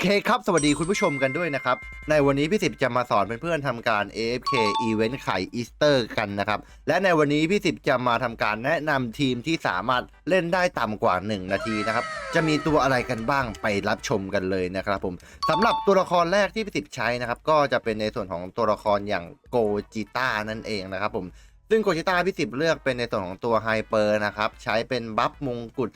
เคครับ สวัสดีคุณผู้ชมกันด้วยนะครับ ในวันนี้พี่สิบจะมาสอนเพื่อนๆทำการ AFK Event ไข่อีสเตอร์กันนะครับ และในวันนี้พี่สิบจะมาทำการแนะนำทีมที่สามารถเล่นได้ต่ำกว่า 1 นาทีนะครับ จะมีตัวอะไรกันบ้างไปรับชมกันเลยนะครับผมสำหรับตัวละครแรกที่พี่สิบใช้นะครับ ก็จะเป็นในส่วนของตัวละครอย่างโกจิต้านั่นเองนะครับผม ซึ่งโกจิต้าพี่สิบเลือกเป็นในส่วนของตัวไฮเปอร์นะครับ ใช้เป็นบัฟมงกุฎ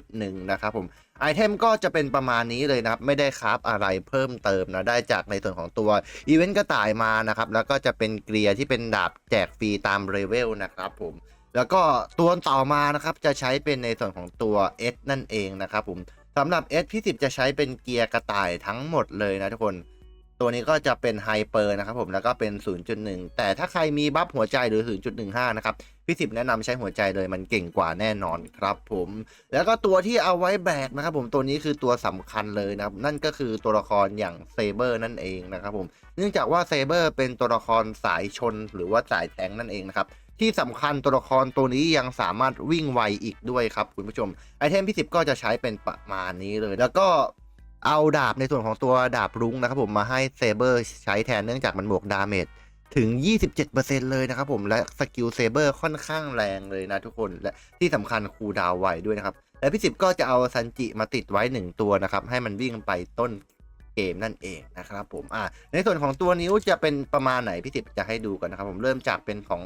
0.1 นะครับผมไอเทมก็จะเป็นประมาณนี้เลยนะครับ ไม่ได้คราฟอะไรเพิ่มเติมนะได้จากในส่วนของตัวอีเวนต์กระต่ายมานะครับ แล้วก็จะเป็นเกลียที่เป็นดาบแจกฟรีตามเลเวลนะครับผมแล้วก็ตัวต่อมานะครับจะใช้เป็นในส่วนของตัว S นั่นเองนะครับผมสำหรับ S พี่สิบจะใช้เป็นเกียร์กระต่ายทั้งหมดเลยนะทุกคน ตัวนี้ก็จะเป็นไฮเปอร์นะครับผมแล้วก็เป็น 0.1 แต่ถ้าใครมีบัฟหัวใจหรือ 0.15 นะครับ พี่สิบแนะนำใช้หัวใจเลยมันเก่งกว่าแน่นอนครับผมแล้วก็ตัวที่เอาไว้แบกนะครับผมตัวนี้คือตัวสำคัญเลยนะครับ นั่นก็คือตัวละครอย่างเซเบอร์นั่นเองนะครับผมเนื่องจากว่าเซเบอร์เป็นตัวละครสายชนหรือว่าสายแทงนั่นเองนะครับที่สำคัญตัวละครตัวนี้ยังสามารถวิ่งไวอีกด้วยครับคุณผู้ชมไอเทมพี่สิบก็จะใช้เป็นประมาณนี้เลย แล้วก็ เอาดาบในส่วนของตัวดาบรุ้งนะครับผมมาให้เซเบอร์ใช้แทนเนื่องจากมันบวกดาเมจถึง 27%เลยนะครับผมและสกิลเซเบอร์ค่อนข้างแรงเลยนะทุกคนและที่สำคัญคูลดาวไวด้วยนะครับ และพี่สิบก็จะเอาซันจิมาติดไว้ 1 ตัวนะครับ ให้มันวิ่งไปต้นเกมนั่นเองนะครับผมอ่าในส่วนของตัวนิ้วจะเป็นประมาณไหนพี่สิบจะให้ดูกันนะครับผมเริ่มจากเป็นของ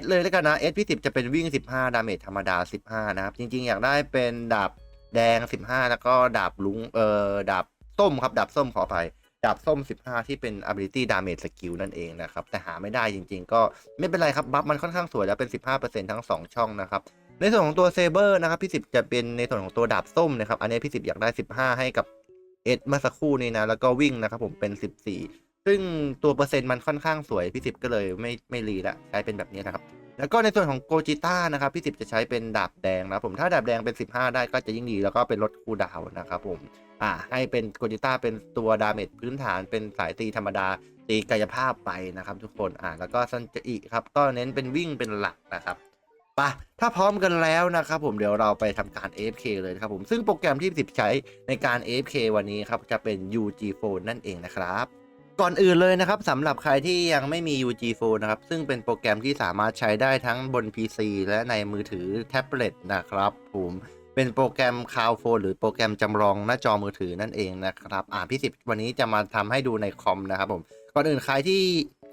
S เลยแล้วกันนะ S พี่สิบจะเป็นวิ่ง 15 ดาเมจธรรมดา 15 นะครับ จริงๆ อยากได้เป็นดาบ แดง15แล้วก็ดาบลุงเอ่อดาบส้มครับดาบส้มขออภัยดาบส้ม 15 ที่เป็น ability damage skill นั่นเองนะครับ แต่หาไม่ได้จริงๆ ก็ไม่เป็นไรครับ บัฟมันค่อนข้างสวยแล้วเป็น 15%ทั้ง 2 ช่องนะครับ ในส่วนของตัวเซเบอร์นะครับ พี่สิบจะเป็นในส่วนของตัวดาบส้มนะครับ อันนี้พี่สิบอยากได้ 15 ให้กับเอ็ดเมื่อสักครู่นี้นะ แล้วก็วิ่งนะครับผมเป็น 14 ซึ่งตัวเปอร์เซ็นต์มันค่อนข้างสวย พี่สิบก็เลยไม่ไม่รีละใช้เป็นแบบนี้นะครับ แล้วก็ในส่วนของโกจิต้านะครับพี่สิบจะใช้เป็นดาบแดงนะผมถ้าดาบแดงเป็น 15 ได้ก็จะยิ่งดี แล้วก็เป็นลดคูดาวนะครับผมอ่าให้เป็นโกจิต้าเป็นตัวดาเมจพื้นฐานเป็นสายตีธรรมดาตีกายภาพไปนะครับ ทุกคนอ่าแล้วก็ซันจิครับก็เน้นเป็นวิ่งเป็นหลักนะครับปะถ้าพร้อมกันแล้วนะครับผมเดี๋ยวเราไปทำการ AFK เลยครับผมซึ่งโปรแกรมที่สิบใช้ในการ AFK วันนี้ครับจะเป็น UG Phone นั่นเองนะครับ ก่อนอื่นเลยนะครับสำหรับใครที่ยังไม่มี UG Phone นะครับ ซึ่งเป็นโปรแกรมที่สามารถใช้ได้ทั้งบน PC และในมือถือแท็บเล็ตนะครับผมเป็นโปรแกรมคาวโฟนหรือโปรแกรมจำลองหน้าจอมือถือนั่นเองนะครับ อ่าพี่สิบวันนี้จะมาทำให้ดูในคอมนะครับผมก่อนอื่นใครที่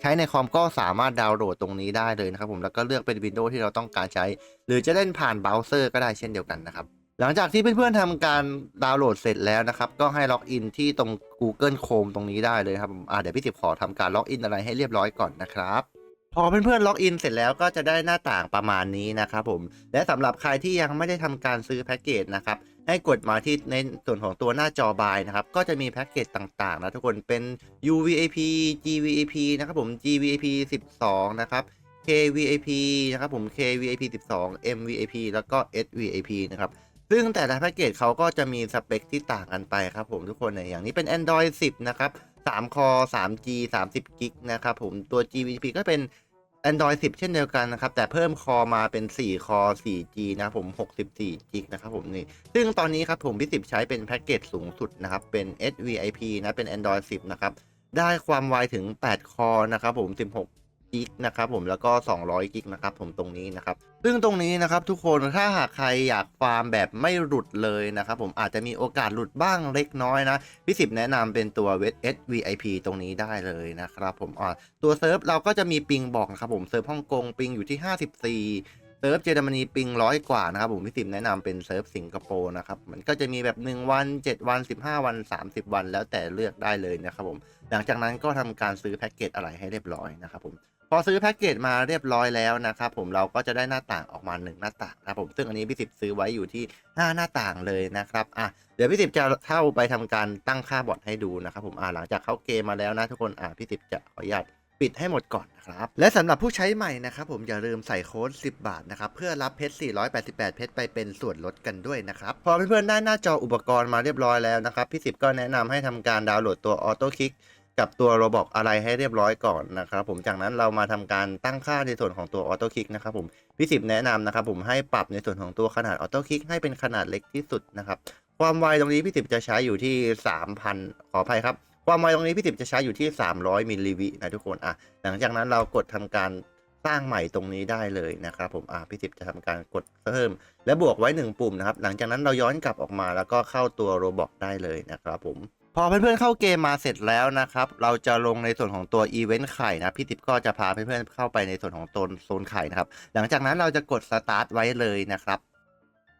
ใช้ในคอมก็สามารถดาวน์โหลดตรงนี้ได้เลยนะครับผมแล้วก็เลือกเป็นวินโดว์ที่เราต้องการใช้ หรือจะเล่นผ่านเบราว์เซอร์ก็ได้เช่นเดียวกันนะครับ หลังจากที่เพื่อนๆทำการดาวน์โหลดเสร็จแล้วนะครับ ก็ให้ล็อกอินที่ตรง Google Chrome ตรงนี้ได้เลยครับผมอ่าเดี๋ยวพี่สิบขอทำการล็อกอินอะไรให้เรียบร้อยก่อนนะครับพอเพื่อนๆล็อกอินเสร็จแล้วก็จะได้หน้าต่างประมาณนี้นะครับผม และสำหรับใครที่ยังไม่ได้ทำการซื้อแพ็กเกจนะครับ ให้กดมาที่ในส่วนของตัวหน้าจอบายนะครับ ก็จะมีแพ็กเกจต่างๆนะทุกคนเป็น UVAP GVAP นะครับผม GVAP 12 นะครับ KVAP นะครับผม KVAP 12 MVAP แล้วก็ SVAP นะครับ ซึ่งแต่ละแพ็กเกจเขาก็จะมีสเปคที่ต่างกันไปครับผมทุกคนเนี่ยอย่างนี้เป็น Android 10 นะครับ3คอ 3G 30กิกนะครับผมตัว GVP ก็เป็น Android 10 เช่นเดียวกันนะครับ แต่เพิ่มคอมาเป็น 4 คอ 4G นะครับผม 64กิกนะครับผมนี่ ซึ่งตอนนี้ครับผมพี่สิบใช้เป็นแพ็กเกจสูงสุดนะครับ เป็น SVIP นะ เป็น Android 10 นะครับ ได้ความไวถึง 8 คอนะครับผม 16 กิกนะครับผมแล้วก็ 200 กิกนะครับผมตรงนี้นะครับ ซึ่งตรงนี้นะครับทุกคนถ้าหากใครอยากฟาร์มแบบไม่หลุดเลยนะครับผมอาจจะมีโอกาสหลุดบ้างเล็กน้อยนะพี่สิบแนะนำเป็นตัวเวท SVIP ตรงนี้ได้เลยนะครับผมอ่าตัวเซิร์ฟเราก็จะมีปิงบอกนะครับผมเซิร์ฟฮ่องกงปิงอยู่ที่ 54เซิร์ฟเยอรมนีปิงร้อยกว่านะครับผมพี่สิบแนะนำเป็นเซิร์ฟสิงคโปร์นะครับมันก็จะมีแบบ 1 วัน 7 วัน 15 วัน 30 วัน แล้วแต่เลือกได้เลยนะครับผมหลังจากนั้นก็ทำการซื้อแพ็กเกจอะไรให้เรียบร้อยนะครับผม พอซื้อแพ็กเกจมาเรียบร้อยแล้วนะครับผมเราก็จะได้หน้าต่างออกมาหนึ่งหน้าต่างนะครับผมซึ่งอันนี้พี่สิบซื้อไว้อยู่ที่ 5 หน้าต่างเลยนะครับอะเดี๋ยวพี่สิบจะเข้าไปทำการตั้งค่าบอทให้ดูนะครับผมอ่าหลังจากเข้าเกมมาแล้วนะทุกคนอ่าพี่สิบจะขออนุญาตปิดให้หมดก่อนนะครับ และสำหรับผู้ใช้ใหม่นะครับผมอย่าลืมใส่โค้ด 10 บาทนะครับเพื่อรับเพชร 488 เพชรไปเป็นส่วนลดกันด้วยนะครับ พอเพื่อนๆได้หน้าจออุปกรณ์มาเรียบร้อยแล้วนะครับพี่สิบก็แนะนำให้ทำการดาวน์โหลดตัวออโต้คลิก กับตัวโรบอกอะไรให้เรียบร้อยก่อนนะครับผมจากนั้นเรามาทำการตั้งค่าในส่วนของตัวออโต้คลิกนะครับผมพี่สิบแนะนำนะครับผมให้ปรับในส่วนของตัวขนาดออโต้คลิกให้เป็นขนาดเล็กที่สุดนะครับความไวตรงนี้พี่สิบจะใช้อยู่ที่ 3,000 ขออภัยครับ ความไวตรงนี้พี่สิบจะใช้อยู่ที่ 300มิลลิวินะทุกคนอะหลังจากนั้นเรากดทำการสร้างใหม่ตรงนี้ได้เลยนะครับผมอะพี่สิบจะทำการกดเพิ่ม และบวกไว้ 1 ปุ่มนะครับหลังจากนั้นเราย้อนกลับออกมาแล้วก็เข้าตัวโรบอกได้เลยนะครับผม พอเพื่อนๆเข้าเกมมาเสร็จแล้วนะครับ เราจะลงในส่วนของตัวอีเวนต์ไข่นะพี่ทิพย์ก็จะพาเพื่อนๆเข้าไปในส่วนของโซนโซนไข่นะครับ หลังจากนั้นเราจะกดสตาร์ทไว้เลยนะครับ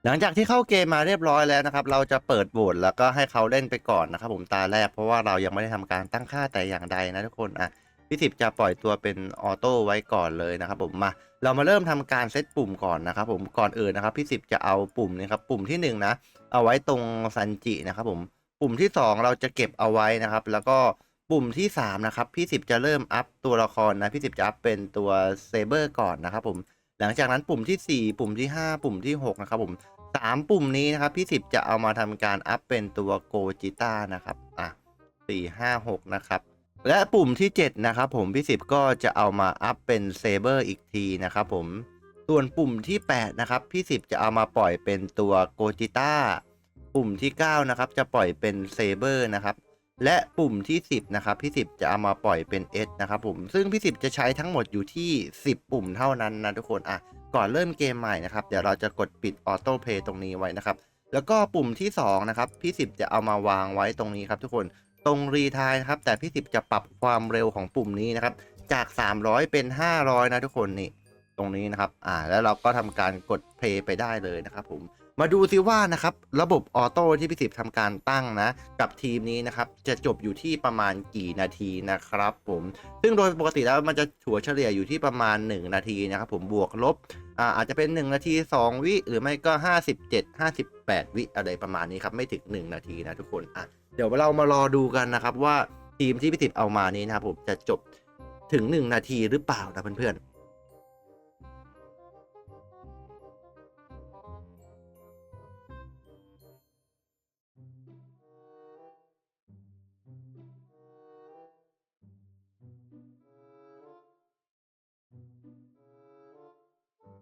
หลังจากที่เข้าเกมมาเรียบร้อยแล้วนะครับ เราจะเปิดโหวตแล้วก็ให้เขาเล่นไปก่อนนะครับ ผมตาแรกเพราะว่าเรายังไม่ได้ทำการตั้งค่าแต่อย่างใดนะทุกคนอะพี่สิบจะปล่อยตัวเป็นออโต้ไว้ก่อนเลยนะครับ ผมมาเรามาเริ่มทำการเซตปุ่มก่อนนะครับ ผมก่อนอื่นนะครับพี่สิบจะเอาปุ่มนี้ครับปุ่มที่หนึ่งนะเอาไว้ตรงซันจินะครับผม ปุ่มที่ 2 เราจะเก็บเอาไว้นะครับ แล้วก็ปุ่มที่3นะครับพี่สิบจะเริ่มอัพตัวละครนะพี่สิบจะอัพเป็นตัวเซเบอร์ก่อนนะครับผมหลังจากนั้นปุ่มที่ 4 ปุ่มที่ 5 ปุ่มที่6นะครับผม3ปุ่มนี้นะครับพี่สิบจะเอามาทำการอัพเป็นตัวโกจิต้านะครับอะ4 5 6นะครับและปุ่มที่ 7 นะครับผมพี่สิบก็จะเอามาอัพเป็นเซเบอร์อีกทีนะครับผมส่วนปุ่มที่ 8 นะครับพี่สิบจะเอามาปล่อยเป็นตัวโกจิต้า ปุ่มที่ 9 นะครับ จะปล่อยเป็นเซเบอร์นะครับ และปุ่มที่ 10 นะครับ พี่สิบจะเอามาปล่อยเป็น S นะครับผม ซึ่งพี่สิบจะใช้ทั้งหมดอยู่ที่ 10 ปุ่มเท่านั้นนะทุกคน อะ ก่อนเริ่มเกมใหม่นะครับ เดี๋ยวเราจะกดปิดออโต้เพย์ตรงนี้ไว้นะครับ แล้วก็ปุ่มที่ 2 นะครับ พี่สิบจะเอามาวางไว้ตรงนี้ครับทุกคน ตรงรีทายนะครับ แต่พี่สิบจะปรับความเร็วของปุ่มนี้นะครับ จาก 300 เป็น 500 นะทุกคนนี่ ตรงนี้นะครับ อ่า แล้วเราก็ทำการกดเพย์ไปได้เลยนะครับผม มาดูซิว่านะครับระบบออโต้ที่พี่สิบทำการตั้งนะ กับทีมนี้นะครับ จะจบอยู่ที่ประมาณกี่นาทีนะครับผม ซึ่งโดยปกติแล้วมันจะถัวเฉลี่ยอยู่ที่ประมาณ 1 นาทีนะครับผมบวกลบอาอาจจะเป็น 1 นาที 2 วิ หรือไม่ก็ 57 58 วิอะไรประมาณนี้ครับ ไม่ถึง 1 นาทีนะทุกคนอะเดี๋ยวเรามารอดูกันนะครับว่าทีมที่พี่สิบเอามานี้นะครับผมจะจบถึง 1 นาทีหรือเปล่านะเพื่อนๆ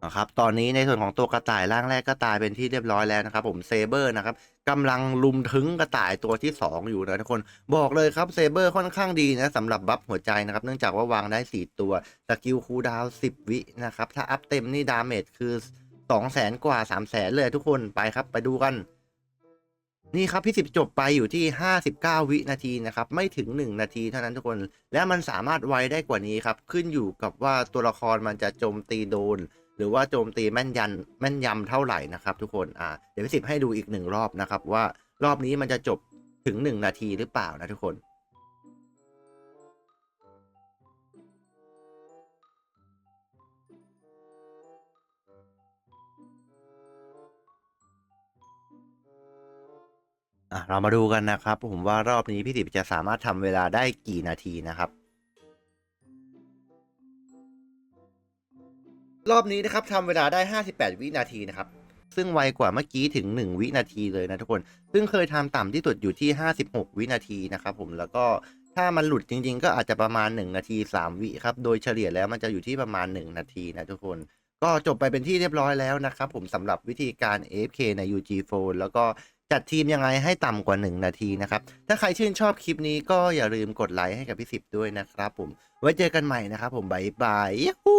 นะครับตอนนี้ในส่วนของตัวกระต่ายร่างแรกก็ตายเป็นที่เรียบร้อยแล้วนะครับผมเซเบอร์นะครับกำลังลุมถึงกระต่ายตัวที่ 2 อยู่นะทุกคนบอกเลยครับเซเบอร์ค่อนข้างดีนะสำหรับบัฟหัวใจนะครับเนื่องจากว่าวางได้ 4 ตัวสกิลคูลดาวน์10 วินะครับถ้าอัพเต็มนี่ดาเมจคือ 2 0 0แสนกว่า 3 0 0แสนเลยทุกคนไปครับไปดูกัน นี่ครับพี่สิบจบไปอยู่ที่ 59 วินาทีนะครับไม่ถึง 1 นาทีเท่านั้นทุกคน และมันสามารถไวได้กว่านี้ครับขึ้นอยู่กับว่าตัวละครมันจะโจมตีโดน หรือว่าโจมตีแม่นยันแม่นยำเท่าไหร่นะครับทุกคนอ่าเดี๋ยวพี่สิบให้ดูอีกหนึ่งรอบนะครับ ว่ารอบนี้มันจะจบถึง 1 นาทีหรือเปล่านะทุกคนเรามาดูกันนะครับ ผมว่ารอบนี้พี่สิบจะสามารถทำเวลาได้กี่นาทีนะครับ รอบนี้นะครับทำเวลาได้ 58 วินาทีนะครับ ซึ่งไวกว่าเมื่อกี้ถึง 1 วินาทีเลยนะทุกคน ซึ่งเคยทำต่ำที่สุดอยู่ที่ 56 วินาทีนะครับผมแล้วก็ถ้ามันหลุดจริง ๆ ก็อาจจะประมาณ 1 นาที 3 วิครับ โดยเฉลี่ยแล้วมันจะอยู่ที่ประมาณ 1 นาทีนะทุกคน ก็จบไปเป็นที่เรียบร้อยแล้วนะครับผมสำหรับวิธีการ AFK ใน UG Phone แล้วก็จัดทีมยังไงให้ต่ำกว่า 1 นาทีนะครับ ถ้าใครชื่นชอบคลิปนี้ก็อย่าลืมกดไลค์ให้กับพี่สิบด้วยนะครับผม ไว้เจอกันใหม่นะครับผมบายบายยูฮู